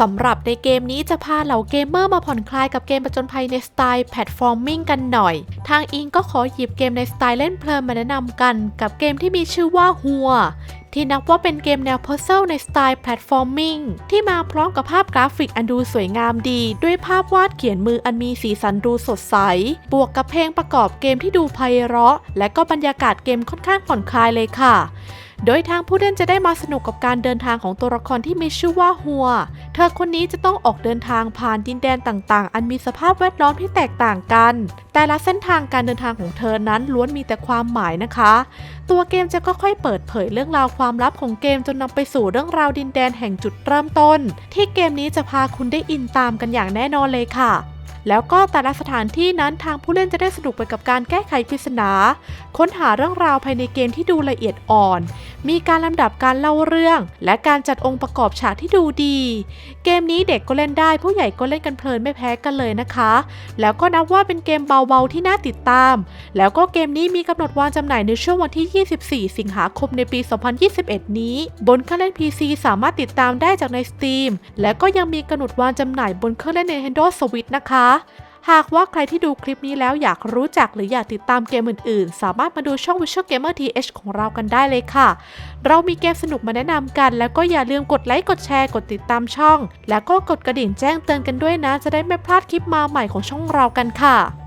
สำหรับในเกมนี้จะพาเหล่าเกมเมอร์มาผ่อนคลายกับเกมประจนภัยในสไตล์แพลตฟอร์มมิ่งกันหน่อย ทางอิงก็ขอหยิบเกมในสไตล์เล่นเพลินมาแนะนำกันกับเกมที่มีชื่อว่าหัวที่นับว่าเป็นเกมแนว Puzzle ในสไตล์แพลตฟอร์มมิ่งที่มาพร้อมกับภาพกราฟิกอันดูสวยงามดี ด้วยภาพวาดเขียนมืออันมีสีสันดูสดใส บวกกับเพลงประกอบเกมที่ดูไพเราะ และก็บรรยากาศเกมค่อนข้างผ่อนคลายเลยค่ะ โดยทางผู้เล่นจะได้มาสนุกกับการเดินทางของตัวละครที่มีชื่อว่าฮัว เธอคนนี้จะต้องออกเดินทางผ่านดินแดนต่างๆ อันมีสภาพแวดล้อมที่แตกต่างกัน แต่ละเส้นทางการเดินทางของเธอนั้นล้วนมีแต่ความหมายนะคะ ตัวเกมจะค่อยๆเปิดเผยเรื่องราวความลับของเกมจนนำไปสู่เรื่องราวดินแดนแห่งจุดเริ่มต้น ที่เกมนี้จะพาคุณได้อินตามกันอย่างแน่นอนเลยค่ะ แล้วก็แต่ละสถานที่นั้นทางผู้เล่นจะได้สนุกไปกับการแก้ไขปริศนา ค้นหาเรื่องราวภายในเกมที่ดูละเอียดอ่อน มีการลำดับการเล่าเรื่อง และการจัดองค์ประกอบฉากที่ดูดี เกมนี้เด็กก็เล่นได้ผู้ใหญ่ก็เล่นกันเพลินไม่แพ้กันเลยนะคะ แล้วก็นับว่าเป็นเกมเบาๆที่น่าติดตาม แล้วก็เกมนี้มีกำหนดวางจำหน่ายในช่วงวันที่ 24 สิงหาคมในปี 2021 นี้ บนเครื่องเล่น PC สามารถติดตามได้จากใน Steam และก็ยังมีกำหนดวางจำหน่ายบนเครื่องเล่น Nintendo Switch นะคะหากว่าใครที่ดูคลิปนี้แล้วอยากรู้จักหรืออยากติดตามเกมอื่นๆ สามารถมาดูช่อง Visual Gamer TH ของเรากันได้เลยค่ะ เรามีเกมสนุกมาแนะนำกัน แล้วก็อย่าลืมกดไลค์กดแชร์กดติดตามช่อง แล้วก็กดกระดิ่งแจ้งเตือนกันด้วยนะ จะได้ไม่พลาดคลิปมาใหม่ของช่องเรากันค่ะ